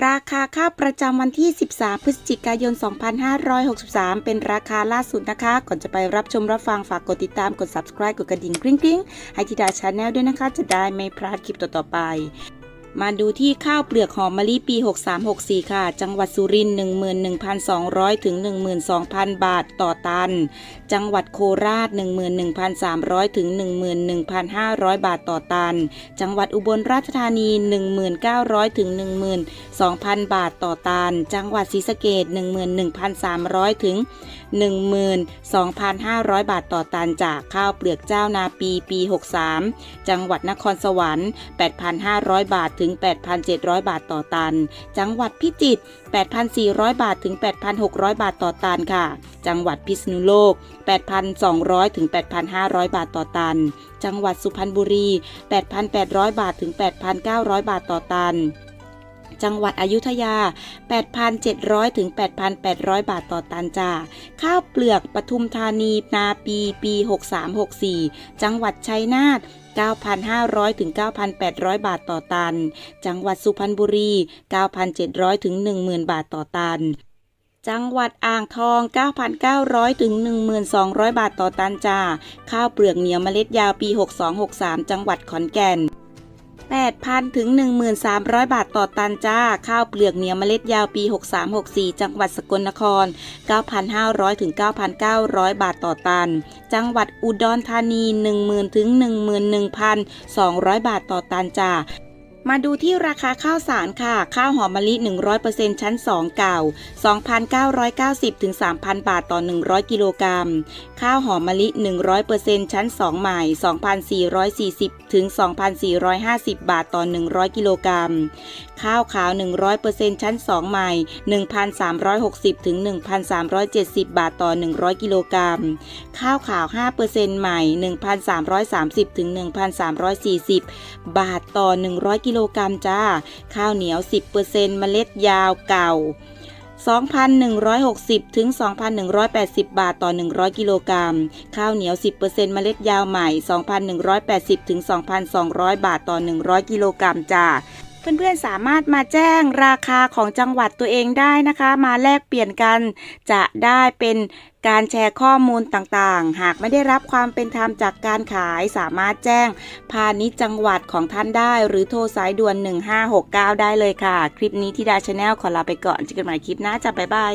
ราคาข้าวประจำวันที่ 13 พฤศจิกายน 2563 เป็นราคาล่าสุดนะคะ ก่อนจะไปรับชมรับฟังฝากกดติดตามกด subscribe กดกระดิ่งกริ๊งกริ๊งให้ธิดาชาแนลด้วยนะคะ จะได้ไม่พลาดคลิปต่อๆไป มาดูที่ข้าวเปลือกหอมมะลิปี 6364 ค่ะ จังหวัดสุรินทร์11,200 ถึง 12,000 บาทต่อตัน จังหวัดโคราช 11,300 ถึง 11,500 บาทต่อตัน จังหวัดอุบลราชธานี 1,900 ถึง 12,000 บาทต่อตัน จังหวัดศรีสะเกษ11,300 ถึง 12,500 บาทต่อตันจากข้าวเปลือกเจ้านาปีปี 63 จังหวัดนครสวรรค์ 8,500 บาทถึง 8,700 บาทต่อตัน จังหวัดพิจิตร 8,400 บาทถึง 8,600 บาทต่อตันค่ะ จังหวัดพิษณุโลก 8,200 ถึง 8,500 บาทต่อตัน จังหวัดสุพรรณบุรี 8,800 บาทถึง 8,900 บาทต่อตันจังหวัดอยุธยา 8,700 ถึง 8,800 บาทต่อตันจ้า ข้าวเปลือกปทุมธานี นาปี ปี 6364 จังหวัดชัยนาท 9,500 ถึง 9,800 บาทต่อตัน จังหวัดสุพรรณบุรี 9,700 ถึง 10,000 บาทต่อตันจังหวัดอ่างทอง 9,900 ถึง 1,200 บาทต่อตันจ้า ข้าวเปลือกเหนียวเมล็ดยาวปี 6263 จังหวัดขอนแก่น 8,000 ถึง 1,300 บาทต่อตันจ้า ข้าวเปลือกเหนียวเมล็ดยาวปี 6364 จังหวัดสกลนคร 9,500 ถึง 9,900 บาทต่อตัน จังหวัดอุดรธานี 10,000 ถึง 11,200 บาทต่อตันจ้า มาดูที่ราคาข้าวสารค่ะ ข้าวหอมมะลิ 100%ชั้น 2 เก่า 2,990ถึง3,000 บาทต่อ 100 กิโลกรัม ข้าวหอมมะลิ 100%ชั้น 2 ใหม่ 2,440ถึง2,450 บาทต่อ 100 กิโลกรัม ข้าวขาว 100%ชั้น 2 ใหม่ 1,360ถึง1,370 บาทต่อ 100 กิโลกรัม ข้าวขาว 5%ใหม่ 1,330ถึง1,340 บาทต่อ 100กิโลกรัมจ้า ข้าวเหนียว 10%เมล็ดยาวเก่า 2,160 ถึง 2,180 บาทต่อ 100 กิโลกรัม ข้าวเหนียว 10%เมล็ดยาวใหม่ 2,180 ถึง 2,200 บาทต่อ 100 กิโลกรัมจ้า เพื่อนๆสามารถมาแจ้งราคาของจังหวัดตัวเองได้นะคะ มาแลกเปลี่ยนกันจะได้เป็นการแชร์ข้อมูลต่างๆ หากไม่ได้รับความเป็นธรรมจากการขายสามารถแจ้ง พาณิชย์จังหวัดของท่านได้ หรือโทรสายด่วน 1569 ได้เลยค่ะ คลิปนี้ที่ดาชาแนลขอลาไปก่อนเจอกันใหม่คลิปหน้าจ้ะบ๊ายบาย